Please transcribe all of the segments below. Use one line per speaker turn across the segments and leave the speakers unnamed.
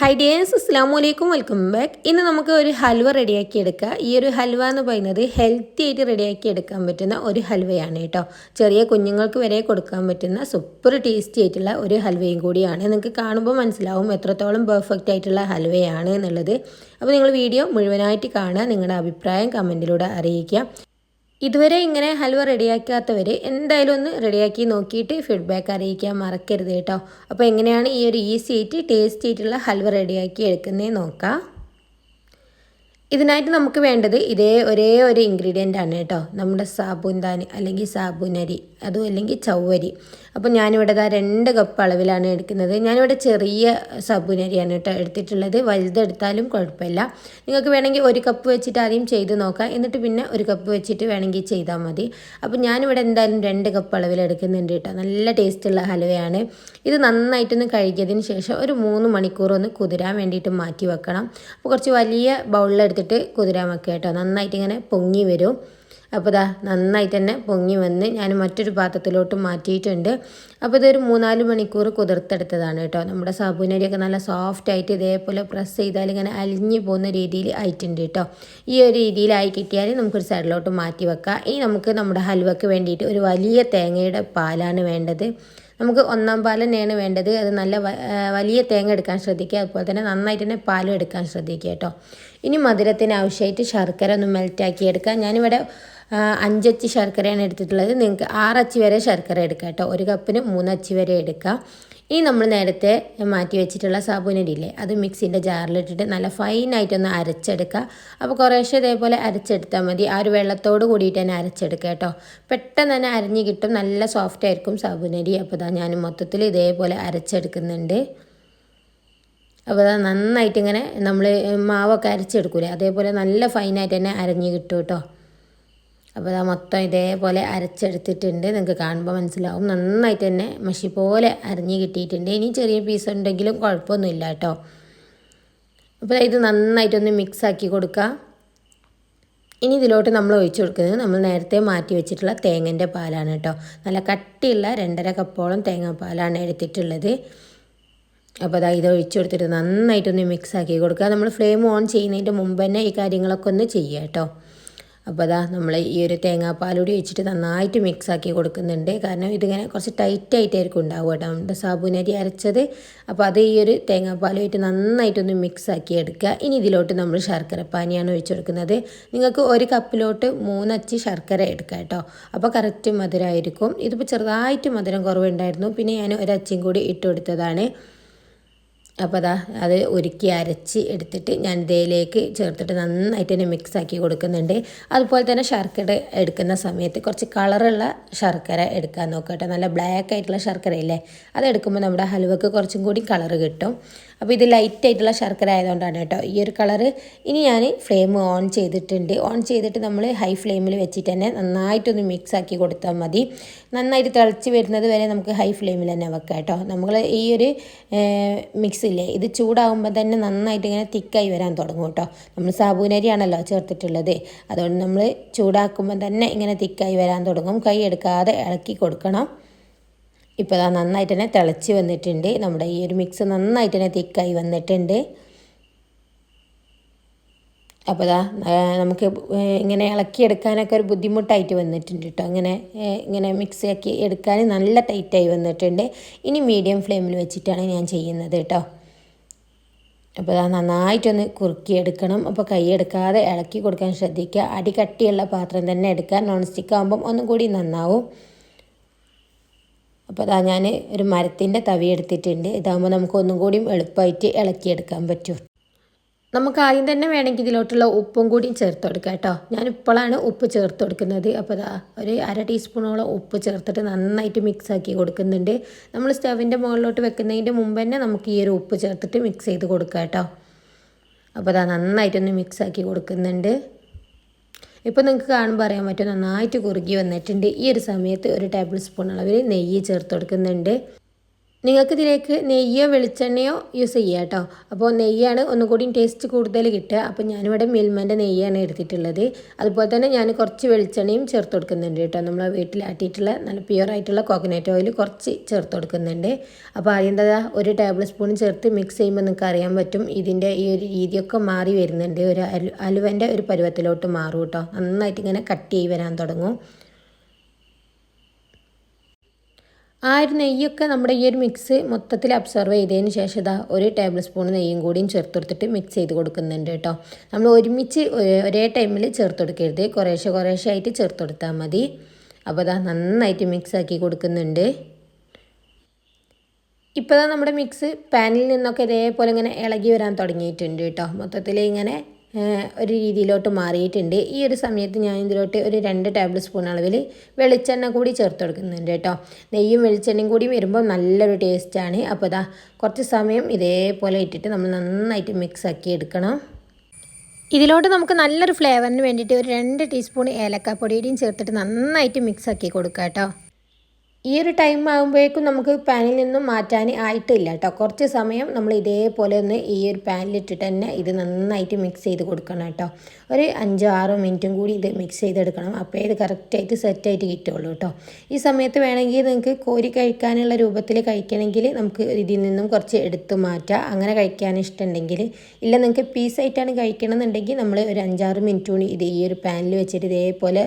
Hi dears അസ്സാം വലൈക്കും welcome back ഇന്ന് നമുക്ക് ഒരു ഹൽവ റെഡിയാക്കി എടുക്കാം. ഈ ഒരു ഹൽവ എന്ന് പറയുന്നത് ഹെൽത്തി ആയിട്ട് റെഡിയാക്കി എടുക്കാൻ പറ്റുന്ന ഒരു ഹൽവയാണ് കേട്ടോ. ചെറിയ കുഞ്ഞുങ്ങൾക്ക് വരെ കൊടുക്കാൻ പറ്റുന്ന സൂപ്പർ ടേസ്റ്റി ആയിട്ടുള്ള ഒരു ഹൽവയും കൂടിയാണ്. നിങ്ങൾക്ക് കാണുമ്പോൾ മനസ്സിലാവും എത്രത്തോളം പെർഫെക്റ്റ് ആയിട്ടുള്ള ഹൽവയാണ് എന്നുള്ളത്. അപ്പോൾ നിങ്ങൾ വീഡിയോ മുഴുവനായിട്ട് കാണുക. നിങ്ങളുടെ അഭിപ്രായം കമന്റിലൂടെ അറിയിക്കുക. ഇതുവരെ ഇങ്ങനെ ഹൽവ റെഡിയാക്കാത്തവർ എന്തായാലും ഒന്ന് റെഡിയാക്കി നോക്കിയിട്ട് ഫീഡ്ബാക്ക് അറിയിക്കാൻ മറക്കരുത് കേട്ടോ. അപ്പോൾ എങ്ങനെയാണ് ഈ ഒരു ഈസി ആയിട്ട് ടേസ്റ്റി ആയിട്ടുള്ള ഹൽവ റെഡിയാക്കി എടുക്കുന്നതെന്ന് നോക്കാം. ഇതിനായിട്ട് നമുക്ക് വേണ്ടത് ഇതേ ഒരേ ഒരു ഇൻഗ്രീഡിയന്റ് ആണ് കേട്ടോ. നമ്മുടെ സാബുന്താനി അല്ലെങ്കിൽ സാബുനരി അതും അല്ലെങ്കിൽ ചവ്വരി അപ്പോൾ ഞാനിവിടെ ഇതാ രണ്ട് കപ്പ് അളവിലാണ് എടുക്കുന്നത്. ഞാനിവിടെ ചെറിയ സാബുനരിയാണ് കേട്ടോ എടുത്തിട്ടുള്ളത്. വലുതെടുത്താലും കുഴപ്പമില്ല. നിങ്ങൾക്ക് വേണമെങ്കിൽ ഒരു കപ്പ് വെച്ചിട്ട് ആദ്യം ചെയ്ത് നോക്കാം. എന്നിട്ട് പിന്നെ ഒരു കപ്പ് വെച്ചിട്ട് വേണമെങ്കിൽ ചെയ്താൽ മതി. അപ്പോൾ ഞാനിവിടെ എന്തായാലും രണ്ട് കപ്പ് അളവിൽ എടുക്കുന്നുണ്ട് കേട്ടോ. നല്ല ടേസ്റ്റുള്ള ഹലുവയാണ് ഇത് നന്നായിട്ടൊന്ന് കഴുകിയതിന് ശേഷം ഒരു മൂന്ന് മണിക്കൂർ ഒന്ന് കുതിരാൻ വേണ്ടിയിട്ട് മാറ്റി വെക്കണം. അപ്പോൾ കുറച്ച് വലിയ ബൗളിലെടുത്ത് എടുത്തിട്ട് കുതിരാൻ വെക്കുക കേട്ടോ. നന്നായിട്ട് ഇങ്ങനെ പൊങ്ങി വരും. അപ്പോൾ ഇതാ നന്നായിട്ട് തന്നെ പൊങ്ങി വന്ന് ഞാൻ മറ്റൊരു പാത്രത്തിലോട്ട് മാറ്റിയിട്ടുണ്ട്. അപ്പോൾ ഇതൊരു മൂന്നാൽ മണിക്കൂർ കുതിർത്തെടുത്തതാണ് കേട്ടോ. നമ്മുടെ സാബുനരിയൊക്കെ നല്ല സോഫ്റ്റ് ആയിട്ട് ഇതേപോലെ പ്രസ് ചെയ്താൽ ഇങ്ങനെ അലിഞ്ഞു പോകുന്ന രീതിയിൽ ആയിട്ടുണ്ട് കേട്ടോ. ഈ ഒരു രീതിയിലായി കിട്ടിയാൽ നമുക്കൊരു സൈഡിലോട്ട് മാറ്റി വെക്കാം. ഇനി നമുക്ക് നമ്മുടെ ഹൽവയ്ക്ക് വേണ്ടിയിട്ട് ഒരു വലിയ തേങ്ങയുടെ പാലാണ് വേണ്ടത്. നമുക്ക് ഒന്നാം പാൽ തന്നെയാണ് വേണ്ടത്. അത് നല്ല വലിയ തേങ്ങ എടുക്കാൻ ശ്രദ്ധിക്കുക. അതുപോലെ തന്നെ നന്നായിട്ട് തന്നെ പാലും എടുക്കാൻ ശ്രദ്ധിക്കുക കേട്ടോ. ഇനി മധുരത്തിന് ആവശ്യമായിട്ട് ശർക്കര ഒന്ന് മെൽറ്റാക്കി എടുക്കാം. ഞാനിവിടെ അഞ്ചച്ചി ശർക്കരയാണ് എടുത്തിട്ടുള്ളത്. നിങ്ങൾക്ക് ആറച്ചി വരെ ശർക്കര എടുക്കാം കേട്ടോ. ഒരു കപ്പിന് മൂന്നച്ചി വരെ എടുക്കാം. ഇനി നമ്മൾ നേരത്തെ മാറ്റി വെച്ചിട്ടുള്ള സാബുനരിയില്ലേ അത് മിക്സിന്റെ ജാറിലിട്ടിട്ട് നല്ല ഫൈനായിട്ടൊന്ന് അരച്ചെടുക്കുക. അപ്പോൾ കുറേശ്ശെ ഇതേപോലെ അരച്ചെടുത്താൽ മതി. ആ ഒരു വെള്ളത്തോട് കൂടിയിട്ട് തന്നെ അരച്ചെടുക്കുക കേട്ടോ. പെട്ടെന്ന് തന്നെ അരിഞ്ഞ് കിട്ടും. നല്ല സോഫ്റ്റ് ആയിരിക്കും സാബുനരി അപ്പോൾ ഞാൻ മൊത്തത്തിൽ ഇതേപോലെ അരച്ചെടുക്കുന്നുണ്ട്. അപ്പോൾ അത് നന്നായിട്ട് ഇങ്ങനെ നമ്മൾ മാവൊക്കെ അരച്ചെടുക്കൂലേ? അതേപോലെ നല്ല ഫൈനായിട്ട് തന്നെ അരഞ്ഞ് കിട്ടും കേട്ടോ. അപ്പോൾ അത് മൊത്തം ഇതേപോലെ അരച്ചെടുത്തിട്ടുണ്ട്. നിങ്ങൾക്ക് കാണുമ്പോൾ മനസ്സിലാവും. നന്നായിട്ട് തന്നെ മഷി പോലെ അരിഞ്ഞ് കിട്ടിയിട്ടുണ്ട്. ഇനി ചെറിയ പീസ് ഉണ്ടെങ്കിലും കുഴപ്പമൊന്നുമില്ല കേട്ടോ. അപ്പോൾ ഇത് നന്നായിട്ടൊന്ന് മിക്സ് ആക്കി കൊടുക്കുക. ഇനി ഇതിലോട്ട് നമ്മൾ ഒഴിച്ചു കൊടുക്കുന്നത് നമ്മൾ നേരത്തെ മാറ്റി വെച്ചിട്ടുള്ള തേങ്ങന്റെ പാലാണ് കേട്ടോ. നല്ല കട്ടിയുള്ള രണ്ടര കപ്പോളം തേങ്ങാപ്പാലാണ് എടുത്തിട്ടുള്ളത്. അപ്പോൾ അതാ ഇത് ഒഴിച്ചു കൊടുത്തിട്ട് നന്നായിട്ടൊന്ന് മിക്സ് ആക്കി കൊടുക്കുക. നമ്മൾ ഫ്ലെയിം ഓൺ ചെയ്യുന്നതിന്റെ മുമ്പ് തന്നെ ഈ കാര്യങ്ങളൊക്കെ ഒന്ന് ചെയ്യുക കേട്ടോ. അപ്പോൾ അതാ നമ്മൾ ഈ ഒരു തേങ്ങാപ്പാലൂടി വെച്ചിട്ട് നന്നായിട്ട് മിക്സ് ആക്കി കൊടുക്കുന്നുണ്ട്. കാരണം ഇതിങ്ങനെ കുറച്ച് ടൈറ്റായിട്ടായിരിക്കും ഉണ്ടാവുക കേട്ടോ. നമ്മുടെ സാബുനരി അരച്ചത്. അപ്പോൾ അത് ഈ ഒരു തേങ്ങാപ്പാലുമായിട്ട് നന്നായിട്ടൊന്ന് മിക്സ് ആക്കി എടുക്കുക. ഇനി ഇതിലോട്ട് നമ്മൾ ശർക്കര പാനിയാണ് ഒഴിച്ചു കൊടുക്കുന്നത്. നിങ്ങൾക്ക് ഒരു കപ്പിലോട്ട് മൂന്നച്ചി ശർക്കര എടുക്കുക കേട്ടോ. അപ്പോൾ കറക്റ്റ് മധുരമായിരിക്കും. ഇതിപ്പോൾ ചെറുതായിട്ട് മധുരം കുറവുണ്ടായിരുന്നു. പിന്നെ ഞാൻ ഒരച്ചിയും കൂടി ഇട്ട് കൊടുത്തതാണ്. അപ്പോൾ അതാ അത് ഒരുക്കി അരച്ച് എടുത്തിട്ട് ഞാൻ ഇതിലേക്ക് ചേർത്തിട്ട് നന്നായിട്ട് തന്നെ മിക്സ് ആക്കി കൊടുക്കുന്നുണ്ട്. അതുപോലെ തന്നെ ശർക്കര എടുക്കുന്ന സമയത്ത് കുറച്ച് കളറുള്ള ശർക്കര എടുക്കാൻ നോക്കട്ടെ. നല്ല ബ്ലാക്ക് ആയിട്ടുള്ള ശർക്കര ഇല്ലേ? അത് എടുക്കുമ്പോൾ നമ്മുടെ ഹലുവക്ക് കുറച്ചും കൂടി കളറ് കിട്ടും. അപ്പോൾ ഇത് ലൈറ്റ് ആയിട്ടുള്ള ശർക്കര ആയതുകൊണ്ടാണ് കേട്ടോ. ഈ ഒരു കളറ് ഇനി ഞാൻ ഫ്ലെയിം ഓൺ ചെയ്തിട്ടുണ്ട്. ഓൺ ചെയ്തിട്ട് നമ്മൾ ഹൈ ഫ്ലെയിമിൽ വെച്ചിട്ട് തന്നെ നന്നായിട്ടൊന്ന് മിക്സ് ആക്കി കൊടുത്താൽ മതി. നന്നായിട്ട് തിളച്ച് വരുന്നത് വരെ നമുക്ക് ഹൈ ഫ്ലെയിമിൽ തന്നെ വെക്കാം കേട്ടോ. നമ്മൾ ഈ ഒരു മിക്സ് ഇല്ലേ? ഇത് ചൂടാകുമ്പോൾ തന്നെ നന്നായിട്ട് ഇങ്ങനെ തിക്കായി വരാൻ തുടങ്ങും കേട്ടോ. നമ്മൾ സാബൂനരിയാണല്ലോ ചേർത്തിട്ടുള്ളത്. അതുകൊണ്ട് നമ്മൾ ചൂടാക്കുമ്പോൾ തന്നെ ഇങ്ങനെ തിക്കായി വരാൻ തുടങ്ങും. കൈ എടുക്കാതെ ഇളക്കി കൊടുക്കണം. ഇപ്പോൾ അതാ നന്നായിട്ട് തന്നെ തിളച്ച് വന്നിട്ടുണ്ട്. നമ്മുടെ ഈ ഒരു മിക്സ് നന്നായിട്ട് തന്നെ തിക്കായി വന്നിട്ടുണ്ട്. അപ്പോൾ അതാ നമുക്ക് ഇങ്ങനെ ഇളക്കിയെടുക്കാനൊക്കെ ഒരു ബുദ്ധിമുട്ടായിട്ട് വന്നിട്ടുണ്ട് കേട്ടോ. അങ്ങനെ ഇങ്ങനെ മിക്സ് ആക്കി എടുക്കാൻ നല്ല ടൈറ്റായി വന്നിട്ടുണ്ട്. ഇനി മീഡിയം ഫ്ലെയിമിൽ വെച്ചിട്ടാണ് ഞാൻ ചെയ്യുന്നത് കേട്ടോ. അപ്പോൾ ഇതാ നന്നായിട്ടൊന്ന് കുറുക്കിയെടുക്കണം. അപ്പോൾ കൈ എടുക്കാതെ ഇളക്കി കൊടുക്കാൻ ശ്രദ്ധിക്കുക. അടി കട്ടിയുള്ള പാത്രം തന്നെ എടുക്കുക. നോൺ സ്റ്റിക്ക് ആകുമ്പം ഒന്നും കൂടി നന്നാവും. അപ്പോൾ അതാ ഞാൻ ഒരു മരത്തിന്റെ തവി എടുത്തിട്ടുണ്ട്. ഇതാകുമ്പോൾ നമുക്ക് ഒന്നും കൂടിയും എളുപ്പമായിട്ട് ഇളക്കിയെടുക്കാൻ പറ്റും. നമുക്ക് ആദ്യം തന്നെ വേണമെങ്കിൽ ഇതിലോട്ടുള്ള ഉപ്പും കൂടി ചേർത്ത് കൊടുക്കാം കേട്ടോ. ഞാൻ ഇപ്പോഴാണ് ഉപ്പ് ചേർത്ത് കൊടുക്കുന്നത്. അപ്പോൾ അതാ ഒരു അര ടീസ്പൂണോളം ഉപ്പ് ചേർത്തിട്ട് നന്നായിട്ട് മിക്സ് ആക്കി കൊടുക്കുന്നുണ്ട്. നമ്മൾ സ്റ്റവിന്റെ മുകളിലോട്ട് വെക്കുന്നതിന്റെ മുമ്പ് തന്നെ നമുക്ക് ഈ ഒരു ഉപ്പ് ചേർത്തിട്ട് മിക്സ് ചെയ്ത് കൊടുക്കാം കേട്ടോ. അപ്പോൾ അതാ നന്നായിട്ടൊന്ന് മിക്സ് ആക്കി കൊടുക്കുന്നുണ്ട്. ഇപ്പോൾ നിങ്ങൾക്ക് കാണുമ്പോൾ അറിയാൻ പറ്റും നന്നായിട്ട് കുറുകി വന്നിട്ടുണ്ട്. ഈ ഒരു സമയത്ത് ഒരു ടേബിൾ സ്പൂൺ അളവിൽ നെയ്യ് ചേർത്ത് കൊടുക്കുന്നുണ്ട്. നിങ്ങൾക്ക് ഇതിലേക്ക് നെയ്യോ വെളിച്ചെണ്ണയോ യൂസ് ചെയ്യുക കേട്ടോ. അപ്പോൾ നെയ്യാണ് ഒന്നുകൂടി ടേസ്റ്റ് കൂടുതൽ കിട്ടുക. അപ്പോൾ ഞാനിവിടെ മിൽമന്റെ നെയ്യാണ് എടുത്തിട്ടുള്ളത്. അതുപോലെ തന്നെ ഞാൻ കുറച്ച് വെളിച്ചെണ്ണയും ചേർത്ത് കൊടുക്കുന്നുണ്ട് കേട്ടോ. നമ്മൾ വീട്ടിലാട്ടിയിട്ടുള്ള നല്ല പ്യുവർ ആയിട്ടുള്ള കോക്കനട്ട് ഓയിൽ കുറച്ച് ചേർത്ത് കൊടുക്കുന്നുണ്ട്. അപ്പോൾ ആദ്യം എന്താ ഒരു ടേബിൾ സ്പൂൺ ചേർത്ത് മിക്സ് ചെയ്യുമ്പോൾ നിങ്ങൾക്ക് അറിയാൻ പറ്റും ഇതിന്റെ ഈ ഒരു രീതിയൊക്കെ മാറി വരുന്നുണ്ട്. ഒരു അലു അലുവന്റെ ഒരു പരുവത്തിലോട്ട് മാറും കേട്ടോ. നന്നായിട്ട് ഇങ്ങനെ കട്ട് ചെയ്ത് വരാൻ തുടങ്ങും. ആ ഒരു നെയ്യൊക്കെ നമ്മുടെ ഈ ഒരു മിക്സ് മൊത്തത്തിൽ അബ്സർവ് ചെയ്തതിന് ശേഷം ഇതാ ഒരു ടേബിൾ സ്പൂൺ നെയ്യും കൂടിയും ചേർത്ത് കൊടുത്തിട്ട് മിക്സ് ചെയ്ത് കൊടുക്കുന്നുണ്ട് കേട്ടോ. നമ്മൾ ഒരുമിച്ച് ഒരേ ടൈമിൽ ചേർത്ത് കൊടുക്കരുത് കുറേശ്ശെ കുറേശ്ശെ ആയിട്ട് ചേർത്ത് കൊടുത്താൽ മതി. അപ്പോൾ അതാ നന്നായിട്ട് മിക്സ് ആക്കി കൊടുക്കുന്നുണ്ട്. ഇപ്പോൾ നമ്മുടെ മിക്സ് പാനിൽ നിന്നൊക്കെ ഇതേപോലെ ഇങ്ങനെ ഇളകി വരാൻ തുടങ്ങിയിട്ടുണ്ട് കേട്ടോ. മൊത്തത്തിൽ ഇങ്ങനെ ഒരു രീതിയിലോട്ട് മാറിയിട്ടുണ്ട്. ഈ ഒരു സമയത്ത് ഞാൻ ഇതിലോട്ട് ഒരു രണ്ട് ടേബിൾ സ്പൂൺ അളവിൽ വെളിച്ചെണ്ണ കൂടി ചേർത്ത് കൊടുക്കുന്നുണ്ട് കേട്ടോ. നെയ്യും വെളിച്ചെണ്ണയും കൂടി വരുമ്പോൾ നല്ലൊരു ടേസ്റ്റാണ് അപ്പോൾ ഇതാ കുറച്ച് സമയം ഇതേപോലെ ഇട്ടിട്ട് നമ്മൾ നന്നായിട്ട് മിക്സ് ആക്കി എടുക്കണം. ഇതിലോട്ട് നമുക്ക് നല്ലൊരു ഫ്ലേവറിന് വേണ്ടിയിട്ട് ഒരു രണ്ട് ടീസ്പൂൺ ഏലക്കാപ്പൊടിയുടെയും ചേർത്തിട്ട് നന്നായിട്ട് മിക്സ് ആക്കി കൊടുക്കാം കേട്ടോ. ഈ ഒരു ടൈം ആകുമ്പോഴേക്കും നമുക്ക് പാനിൽ നിന്നും മാറ്റാൻ ആയിട്ടില്ല കേട്ടോ കുറച്ച് സമയം നമ്മൾ ഇതേപോലെ ഒന്ന് ഈ ഒരു പാനിലിട്ടിട്ട് തന്നെ ഇത് നന്നായിട്ട് മിക്സ് ചെയ്ത് കൊടുക്കണം കേട്ടോ ഒരു അഞ്ചോ ആറോ മിനിറ്റും കൂടി ഇത് മിക്സ് ചെയ്തെടുക്കണം. അപ്പോൾ ഇത് കറക്റ്റായിട്ട് സെറ്റായിട്ട് കിട്ടുള്ളൂ കേട്ടോ ഈ സമയത്ത് വേണമെങ്കിൽ നിങ്ങൾക്ക് കോരി കഴിക്കാനുള്ള രൂപത്തിൽ കഴിക്കണമെങ്കിൽ നമുക്ക് ഇതിൽ നിന്നും കുറച്ച് എടുത്ത് മാറ്റാം. അങ്ങനെ കഴിക്കാൻ ഇഷ്ടമുണ്ടെങ്കിൽ. ഇല്ല നിങ്ങൾക്ക് പീസായിട്ടാണ് കഴിക്കണമെന്നുണ്ടെങ്കിൽ നമ്മൾ ഒരു അഞ്ചാറ് മിനിറ്റ് കൂടി ഇത് ഈ ഒരു പാനിൽ വെച്ചിട്ട് ഇതേപോലെ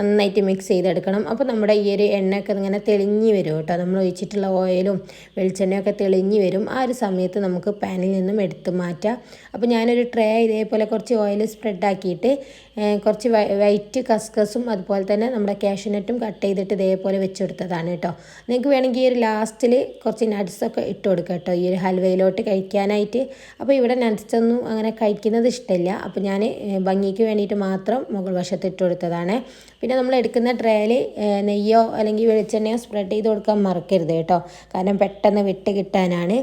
നന്നായിട്ട് മിക്സ് ചെയ്തെടുക്കണം. അപ്പോൾ നമ്മുടെ ഈ ഒരു എണ്ണയൊക്കെ ഇങ്ങനെ തെളിഞ്ഞ് വരും കേട്ടോ. നമ്മൾ ഒഴിച്ചിട്ടുള്ള ഓയിലും വെളിച്ചെണ്ണയൊക്കെ തെളിഞ്ഞ് വരും. ആ ഒരു സമയത്ത് നമുക്ക് പാനിൽ നിന്നും എടുത്ത് മാറ്റാം. അപ്പോൾ ഞാനൊരു ട്രേ ഇതേപോലെ കുറച്ച് ഓയിൽ സ്പ്രെഡാക്കിയിട്ട് കുറച്ച് വൈറ്റ് കസ്കസും അതുപോലെ തന്നെ നമ്മുടെ കാഷ്യൂനട്ടും കട്ട് ചെയ്തിട്ട് ഇതേപോലെ വെച്ചെടുത്തതാണ് കേട്ടോ. നിങ്ങൾക്ക് വേണമെങ്കിൽ ഈ ഒരു ലാസ്റ്റിൽ കുറച്ച് നട്ട്സൊക്കെ ഇട്ട് കൊടുക്കുക കേട്ടോ. ഈ ഒരു ഹൽവയിലോട്ട് കഴിക്കാനായിട്ട്. അപ്പോൾ ഇവിടെ നട്ട്സൊന്നും അങ്ങനെ കഴിക്കുന്നത് ഇഷ്ടമില്ല അപ്പോൾ ഞാൻ ഭംഗിക്ക് വേണ്ടിയിട്ട് മാത്രം മുകൾ വശത്ത് ഇട്ട് കൊടുത്തതാണ്. പിന്നെ നമ്മൾ എടുക്കുന്ന ട്രേയിൽ നെയ്യോ അല്ലെങ്കിൽ വെളിച്ചെണ്ണയോ സ്പ്രെഡ് ചെയ്ത് കൊടുക്കാൻ മറക്കരുത് കേട്ടോ. കാരണം പെട്ടെന്ന് വിട്ട് കിട്ടാനാണ്.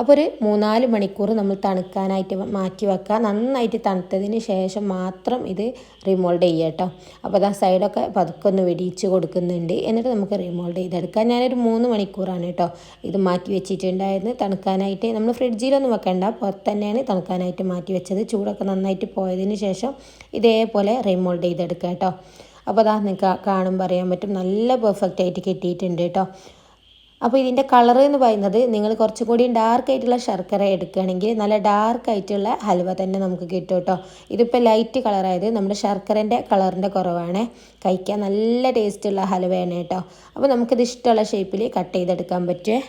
അപ്പോൾ ഒരു മൂന്നാൽ മണിക്കൂർ നമ്മൾ തണുക്കാനായിട്ട് മാറ്റി വെക്കുക. നന്നായിട്ട് തണുത്തതിന് ശേഷം മാത്രം ഇത് റിമോൾഡ് ചെയ്യുക കേട്ടോ. അപ്പോൾ അതാ സൈഡൊക്കെ പതുക്കെ ഒന്ന് വെടിയിച്ച് കൊടുക്കുന്നുണ്ട്. എന്നിട്ട് നമുക്ക് റിമോൾഡ് ചെയ്തെടുക്കാം. ഞാനൊരു മൂന്ന് മണിക്കൂറാണ് കേട്ടോ ഇത് മാറ്റി വെച്ചിട്ടുണ്ടായിരുന്നു തണുക്കാനായിട്ട് നമ്മൾ ഫ്രിഡ്ജിലൊന്നും വെക്കേണ്ട. പുറത്ത് തന്നെയാണ് തണുക്കാനായിട്ട് മാറ്റി വെച്ചത്. ചൂടൊക്കെ നന്നായിട്ട് പോയതിന് ശേഷം ഇതേപോലെ റിമോൾഡ് ചെയ്തെടുക്കുക കേട്ടോ. അപ്പോൾ അതാ നിങ്ങൾക്ക് കാണുമ്പോൾ അറിയാൻ പറ്റും. നല്ല പെർഫെക്റ്റ് ആയിട്ട് കിട്ടിയിട്ടുണ്ട് കേട്ടോ. അപ്പോൾ ഇതിന്റെ കളർ എന്ന് പറയുന്നത് നിങ്ങൾ കുറച്ചും കൂടി ഡാർക്ക് ആയിട്ടുള്ള ശർക്കര എടുക്കുകയാണെങ്കിൽ നല്ല ഡാർക്ക് ആയിട്ടുള്ള ഹൽവ തന്നെ നമുക്ക് കിട്ടും കേട്ടോ. ഇതിപ്പോൾ ലൈറ്റ് കളറായത് നമ്മുടെ ശർക്കരന്റെ കളറിന്റെ കുറവാണ്. കഴിക്കാൻ നല്ല ടേസ്റ്റുള്ള ഹൽവയാണ് കേട്ടോ. അപ്പോൾ നമുക്കിത് ഇഷ്ടമുള്ള ഷേപ്പിൽ കട്ട് ചെയ്തെടുക്കാൻ പറ്റുമേ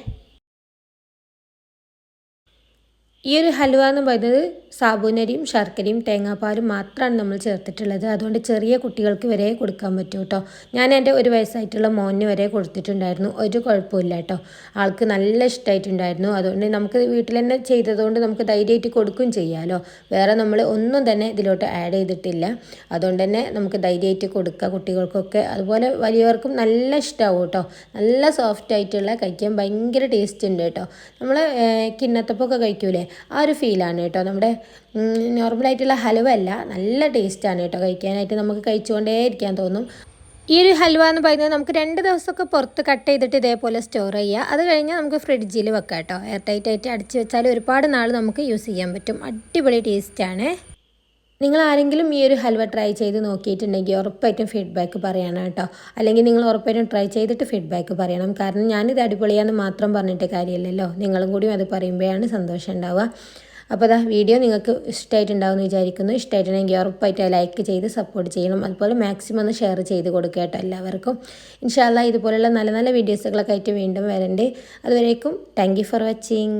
ഈ ഒരു ഹലുവ എന്ന് പറയുന്നത് സാബൂനരിയും ശർക്കരയും തേങ്ങാപ്പാലും മാത്രമാണ് നമ്മൾ ചേർത്തിട്ടുള്ളത്. അതുകൊണ്ട് ചെറിയ കുട്ടികൾക്ക് വരെ കൊടുക്കാൻ പറ്റും കേട്ടോ ഞാൻ എന്റെ ഒരു വയസ്സായിട്ടുള്ള മോന് വരെ കൊടുത്തിട്ടുണ്ടായിരുന്നു. ഒരു കുഴപ്പമില്ല കേട്ടോ ആൾക്ക് നല്ല ഇഷ്ടമായിട്ടുണ്ടായിരുന്നു അതുകൊണ്ട് നമുക്ക് വീട്ടിൽ തന്നെ ചെയ്തതുകൊണ്ട് നമുക്ക് ധൈര്യമായിട്ട് കൊടുക്കുകയും ചെയ്യാമല്ലോ വേറെ നമ്മൾ ഒന്നും തന്നെ ഇതിലോട്ട് ആഡ് ചെയ്തിട്ടില്ല. അതുകൊണ്ട് തന്നെ നമുക്ക് ധൈര്യമായിട്ട് കൊടുക്കുക കുട്ടികൾക്കൊക്കെ. അതുപോലെ വലിയവർക്കും നല്ല ഇഷ്ടമാവും കേട്ടോ നല്ല സോഫ്റ്റ് ആയിട്ടുള്ള കഴിക്കാൻ ഭയങ്കര ടേസ്റ്റ് ഉണ്ട് കേട്ടോ നമ്മൾ കിണ്ണത്തപ്പൊക്കെ കഴിക്കൂലേ? ആ ഒരു ഫീലാണ് കേട്ടോ. നമ്മുടെ നോർമലായിട്ടുള്ള ഹലുവ അല്ല നല്ല ടേസ്റ്റാണ് കേട്ടോ കഴിക്കാനായിട്ട് നമുക്ക് കഴിച്ചുകൊണ്ടേ ഇരിക്കാൻ തോന്നും. ഈ ഒരു ഹൽവ എന്ന് പറയുന്നത് നമുക്ക് രണ്ട് ദിവസമൊക്കെ പുറത്ത് കട്ട് ചെയ്തിട്ട് ഇതേപോലെ സ്റ്റോർ ചെയ്യുക അത് കഴിഞ്ഞാൽ നമുക്ക് ഫ്രിഡ്ജിൽ വെക്കാം കേട്ടോ. എയർ ടൈറ്റ് ആയിട്ട് അടിച്ച് വെച്ചാൽ ഒരുപാട് നാൾ നമുക്ക് യൂസ് ചെയ്യാൻ പറ്റും. അടിപൊളി ടേസ്റ്റാണ് നിങ്ങൾ ആരെങ്കിലും ഈ ഒരു ഹൽവ ട്രൈ ചെയ്ത് നോക്കിയിട്ടുണ്ടെങ്കിൽ ഉറപ്പായിട്ടും ഫീഡ്ബാക്ക് പറയണം കേട്ടോ. അല്ലെങ്കിൽ നിങ്ങൾ ഉറപ്പായിട്ടും ട്രൈ ചെയ്തിട്ട് ഫീഡ്ബാക്ക് പറയണം. കാരണം ഞാനിത് അടിപൊളിയാണെന്ന് മാത്രം പറഞ്ഞിട്ട് കാര്യമില്ലല്ലോ. നിങ്ങളും കൂടിയും അത് പറയുമ്പോഴാണ് സന്തോഷം ഉണ്ടാവുക. അപ്പോൾ അതാ വീഡിയോ നിങ്ങൾക്ക് ഇഷ്ടമായിട്ടുണ്ടാവുമെന്ന് വിചാരിക്കുന്നു. ഇഷ്ടമായിട്ടുണ്ടെങ്കിൽ ഉറപ്പായിട്ട് ലൈക്ക് ചെയ്ത് സപ്പോർട്ട് ചെയ്യണം. അതുപോലെ മാക്സിമം ഒന്ന് ഷെയർ ചെയ്ത് കൊടുക്കുക കേട്ടോ എല്ലാവർക്കും. ഇൻഷാല്ല ഇതുപോലുള്ള നല്ല നല്ല വീഡിയോസുകളൊക്കെ ആയിട്ട് വീണ്ടും വരണ്ട്. അതുവരേക്കും താങ്ക് ഫോർ വാച്ചിങ്